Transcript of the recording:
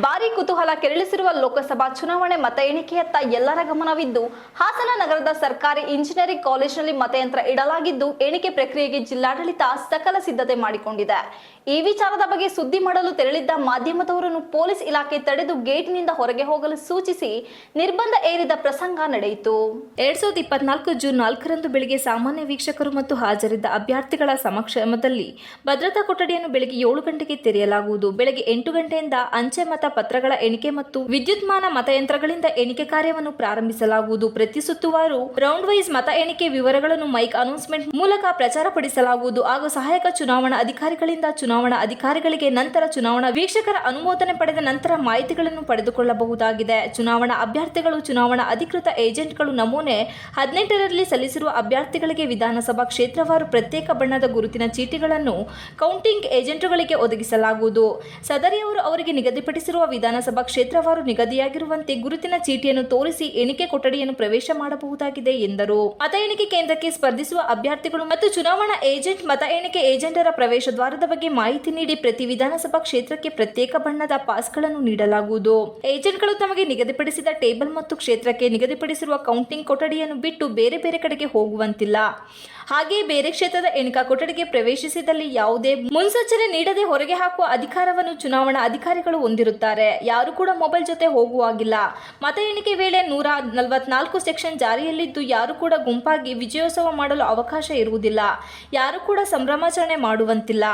ಭಾರಿ ಕುತೂಹಲ ಕೆರಳಿಸಿರುವ ಲೋಕಸಭಾ ಚುನಾವಣೆ ಮತ ಎಣಿಕೆಯತ್ತ ಎಲ್ಲರ ಗಮನವಿದ್ದು, ಹಾಸನ ನಗರದ ಸರ್ಕಾರಿ ಇಂಜಿನಿಯರಿಂಗ್ ಕಾಲೇಜಿನಲ್ಲಿ ಮತಯಂತ್ರ ಇಡಲಾಗಿದ್ದು, ಎಣಿಕೆ ಪ್ರಕ್ರಿಯೆಗೆ ಜಿಲ್ಲಾಡಳಿತ ಸಕಲ ಸಿದ್ಧತೆ ಮಾಡಿಕೊಂಡಿದೆ. ಈ ವಿಚಾರದ ಬಗ್ಗೆ ಸುದ್ದಿ ಮಾಡಲು ತೆರಳಿದ್ದ ಮಾಧ್ಯಮದವರನ್ನು ಪೊಲೀಸ್ ಇಲಾಖೆ ತಡೆದು ಗೇಟ್ನಿಂದ ಹೊರಗೆ ಹೋಗಲು ಸೂಚಿಸಿ ನಿರ್ಬಂಧ ಏರಿದ ಪ್ರಸಂಗ ನಡೆಯಿತು. ಎರಡ್ ಸಾವಿರದ ಇಪ್ಪತ್ನಾಲ್ಕು ಜೂನ್ ನಾಲ್ಕರಂದು ಬೆಳಿಗ್ಗೆ ಸಾಮಾನ್ಯ ವೀಕ್ಷಕರು ಮತ್ತು ಹಾಜರಿದ್ದ ಅಭ್ಯರ್ಥಿಗಳ ಸಮಕ್ಷಮದಲ್ಲಿ ಭದ್ರತಾ ಕೊಠಡಿಯನ್ನು ಬೆಳಗ್ಗೆ ಏಳು ಗಂಟೆಗೆ ತೆರೆಯಲಾಗುವುದು. ಬೆಳಗ್ಗೆ ಎಂಟು ಗಂಟೆಯಿಂದ ಅಂಚೆ ಪತ್ರಗಳ ಎಣಿಕೆ ಮತ್ತು ವಿದ್ಯುತ್ಮಾನ ಮತಯಂತ್ರಗಳಿಂದ ಎಣಿಕೆ ಕಾರ್ಯವನ್ನು ಪ್ರಾರಂಭಿಸಲಾಗುವುದು. ಪ್ರತಿ ಸುತ್ತುವಾರು ರೌಂಡ್ ವೈಸ್ ಮತ ಎಣಿಕೆ ವಿವರಗಳನ್ನು ಮೈಕ್ ಅನೌನ್ಸ್ಮೆಂಟ್ ಮೂಲಕ ಪ್ರಚಾರಪಡಿಸಲಾಗುವುದು. ಹಾಗೂ ಸಹಾಯಕ ಚುನಾವಣಾ ಅಧಿಕಾರಿಗಳಿಂದ ಚುನಾವಣಾ ಅಧಿಕಾರಿಗಳಿಗೆ ನಂತರ ಚುನಾವಣಾ ವೀಕ್ಷಕರ ಅನುಮೋದನೆ ಪಡೆದ ನಂತರ ಮಾಹಿತಿಗಳನ್ನು ಪಡೆದುಕೊಳ್ಳಬಹುದಾಗಿದೆ. ಚುನಾವಣಾ ಅಭ್ಯರ್ಥಿಗಳು, ಚುನಾವಣಾ ಅಧಿಕೃತ ಏಜೆಂಟ್ಗಳು ನಮೂನೆ ಹದಿನೆಂಟರಲ್ಲಿ ಸಲ್ಲಿಸಿರುವ ಅಭ್ಯರ್ಥಿಗಳಿಗೆ ವಿಧಾನಸಭಾ ಕ್ಷೇತ್ರವಾರು ಪ್ರತ್ಯೇಕ ಬಣ್ಣದ ಗುರುತಿನ ಚೀಟಿಗಳನ್ನು ಕೌಂಟಿಂಗ್ ಏಜೆಂಟ್ಗಳಿಗೆ ಒದಗಿಸಲಾಗುವುದು. ಸದರಿಯವರು ಅವರಿಗೆ ನಿಗದಿಪಡಿಸಿರುವ ವಿಧಾನಸಭಾ ಕ್ಷೇತ್ರವಾರು ನಿಗದಿಯಾಗಿರುವಂತೆ ಗುರುತಿನ ಚೀಟಿಯನ್ನು ತೋರಿಸಿ ಎಣಿಕೆ ಕೊಠಡಿಯನ್ನು ಪ್ರವೇಶ ಮಾಡಬಹುದಾಗಿದೆ ಎಂದರು. ಮತ ಎಣಿಕೆ ಕೇಂದ್ರಕ್ಕೆ ಸ್ಪರ್ಧಿಸುವ ಅಭ್ಯರ್ಥಿಗಳು ಮತ್ತು ಚುನಾವಣಾ ಏಜೆಂಟ್ ಮತ ಎಣಿಕೆ ಏಜೆಂಟರ ಪ್ರವೇಶ ದ್ವಾರದ ಬಗ್ಗೆ ಮಾಹಿತಿ ನೀಡಿ ಪ್ರತಿ ವಿಧಾನಸಭಾ ಕ್ಷೇತ್ರಕ್ಕೆ ಪ್ರತ್ಯೇಕ ಬಣ್ಣದ ಪಾಸ್ಗಳನ್ನು ನೀಡಲಾಗುವುದು. ಏಜೆಂಟ್ಗಳು ತಮಗೆ ನಿಗದಿಪಡಿಸಿದ ಟೇಬಲ್ ಮತ್ತು ಕ್ಷೇತ್ರಕ್ಕೆ ನಿಗದಿಪಡಿಸಿರುವ ಕೌಂಟಿಂಗ್ ಕೊಠಡಿಯನ್ನು ಬಿಟ್ಟು ಬೇರೆ ಬೇರೆ ಕಡೆಗೆ ಹೋಗುವಂತಿಲ್ಲ. ಹಾಗೆಯೇ ಬೇರೆ ಕ್ಷೇತ್ರದ ಎಣಿಕಾ ಕೊಠಡಿಗೆ ಪ್ರವೇಶಿಸಿದಲ್ಲಿ ಯಾವುದೇ ಮುನ್ಸೂಚನೆ ನೀಡದೆ ಹೊರಗೆ ಹಾಕುವ ಅಧಿಕಾರವನ್ನು ಚುನಾವಣಾ ಅಧಿಕಾರಿಗಳು ಹೊಂದಿರುತ್ತಾರೆ. ಯಾರು ಕೂಡ ಮೊಬೈಲ್ ಜೊತೆ ಹೋಗುವಾಗಿಲ್ಲ ಮತ ಎಣಿಕೆ ವೇಳೆ ನೂರ ನಲವತ್ನಾಲ್ಕು ಸೆಕ್ಷನ್ ಜಾರಿಯಲ್ಲಿದ್ದು ಯಾರು ಕೂಡ ಗುಂಪಾಗಿ ವಿಜಯೋತ್ಸವ ಮಾಡಲು ಅವಕಾಶ ಇರುವುದಿಲ್ಲ. ಯಾರು ಕೂಡ ಸಂಭ್ರಮಾಚರಣೆ ಮಾಡುವಂತಿಲ್ಲ.